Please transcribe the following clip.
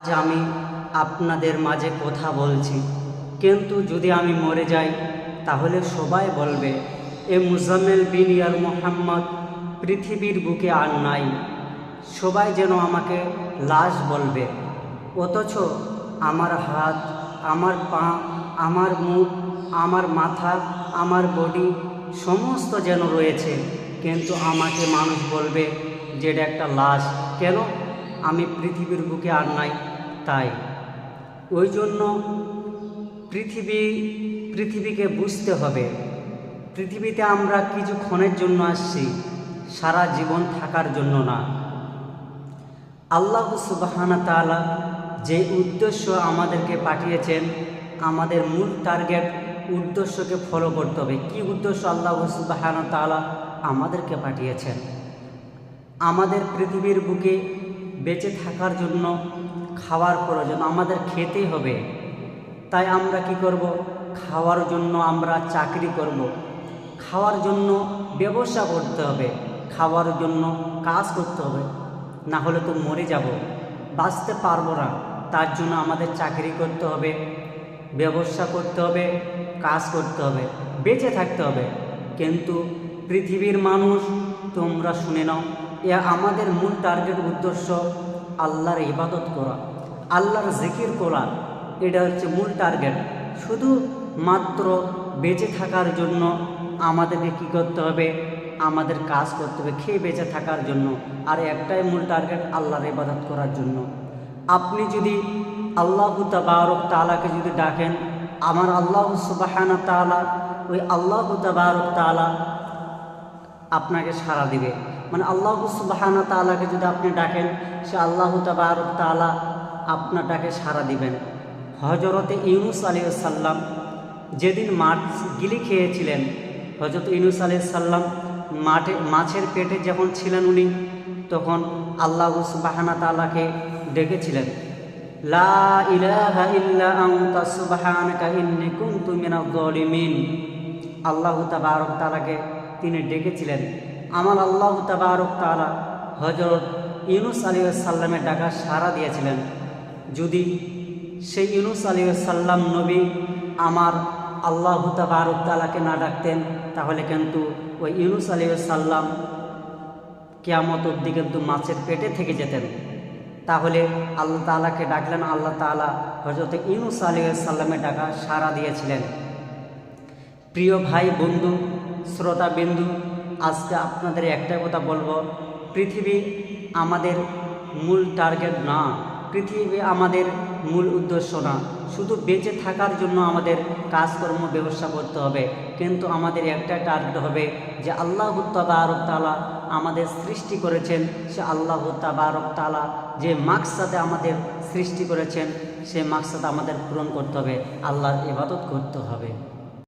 আজ আমি আপনাদের মাঝে কথা বলছি। কিন্তু যদি আমি মরে যাই, তাহলে সবাই বলবে, এ মুজাম্মেল বিন ইয়ার মোহাম্মদ, পৃথিবীর বুকে আর নাই। সবাই যেন আমাকে লাশ বলবে। অথচ আমার হাত, আমার পা, আমার মুখ, আমার মাথা, আমার বডি সমস্ত যেন রয়েছে। কিন্তু আমাকে মানুষ বলবে যে এটা একটা লাশ। কেন? আমি পৃথিবীর বুকে আর নাই। তাই। ওই জন্য পৃথিবী, পৃথিবীকে বুঝতে হবে। পৃথিবীতে আমরা কিছুক্ষণের জন্য আসছি, সারা জীবন থাকার জন্য না। আল্লাহ সুবাহানা তাআলা যে উদ্দেশ্য আমাদেরকে পাঠিয়েছেন, আমাদের মূল টার্গেট উদ্দেশ্যকে ফলো করতে হবে। কী উদ্দেশ্য আল্লাহ সুবাহানা তাআলা আমাদেরকে পাঠিয়েছেন? আমাদের পৃথিবীর বুকে বেঁচে থাকার জন্য খাওয়ার প্রয়োজন, আমাদের খেতেই হবে। তাই আমরা কি করব? খাওয়ার জন্য আমরা চাকরি করব। খাওয়ার জন্য ব্যবসা করতে হবে। খাওয়ার জন্য কাজ করতে হবে। না হলে তো মরে যাব। বাঁচতে পারব না। তার জন্য আমাদের চাকরি করতে হবে, ব্যবসা করতে হবে, কাজ করতে হবে, বেঁচে থাকতে হবে। কিন্তু পৃথিবীর মানুষ, তোমরা শুনে নাও, এ আমাদের মূল টার্গেট উদ্দেশ্য আল্লাহর ইবাদত করা, আল্লাহর জিকির করা, এটা হচ্ছে মূল টার্গেট। শুধু মাত্র বেঁচে থাকার জন্য আমাদেরকে কী করতে হবে? আমাদের কাজ করতে হবে খেয়ে বেঁচে থাকার জন্য। আর একটাই মূল টার্গেট, আল্লাহর ইবাদত করার জন্য। আপনি যদি আল্লাহ তাবারক তালাকে যদি ডাকেন, আমার আল্লাহ সুবাহানা তালা ওই আল্লাহ তাবারক তালা আপনাকে সাড়া দিবে। মানে আল্লাহ সুবাহানা তালাকে যদি আপনি ডাকেন, সে আল্লাহ তাবারক তালা আপনার ডাকে সাড়া দিবেন। হজরতে ইউনুস আলী সাল্লাম যেদিন মাছ গিলি খেয়েছিলেন হজরত ইউনুস আলী সাল্লাম মাঠে, মাছের পেটে যখন ছিলেন উনি, তখন আল্লাহ সুবাহানা তালাকে ডেকেছিলেন। লা আল্লাহ তাবারক তাআলাকে তিনি ডেকেছিলেন। আমার আল্লাহ তাবারক তাআলা হযরত ইউনুস আলাইহিস সাল্লামের ডাকা সাড়া দিয়েছিলেন। যদি সেই ইউনুস আলাইহিস সাল্লাম নবী আমার আল্লাহ তাবারক তাআলাকে না ডাকতেন, তাহলে কিন্তু ওই ইউনুস আলাইহিস সাল্লাম কেয়ামত অবধি কিন্তু মাছের পেটে থেকে যেতেন। তাহলে আল্লাহ তালাকে ডাকলেন, আল্লাহ তালা হজরত ইউনুস আলী সাল্লামের ডাকা সাড়া দিয়েছিলেন। প্রিয় ভাই, বন্ধু শ্রোতা বিন্দু, আজকে আপনাদের একটাই কথা বলব। পৃথিবী আমাদের মূল টার্গেট না। পৃথিবী আমাদের মূল উদ্দেশ্য না। শুধু বেঁচে থাকার জন্য আমাদের কাজকর্ম ব্যবস্থা করতে হবে। কিন্তু আমাদের একটা টার্গেট হবে যে আল্লাহ তাবারক তালা আমাদের সৃষ্টি করেছেন। সে আল্লাহ তাবারক তালা যে মাকসাদে আমাদের সৃষ্টি করেছেন, সে মাকসাদ আমাদের পূরণ করতে হবে। আল্লাহর ইবাদত করতে হবে।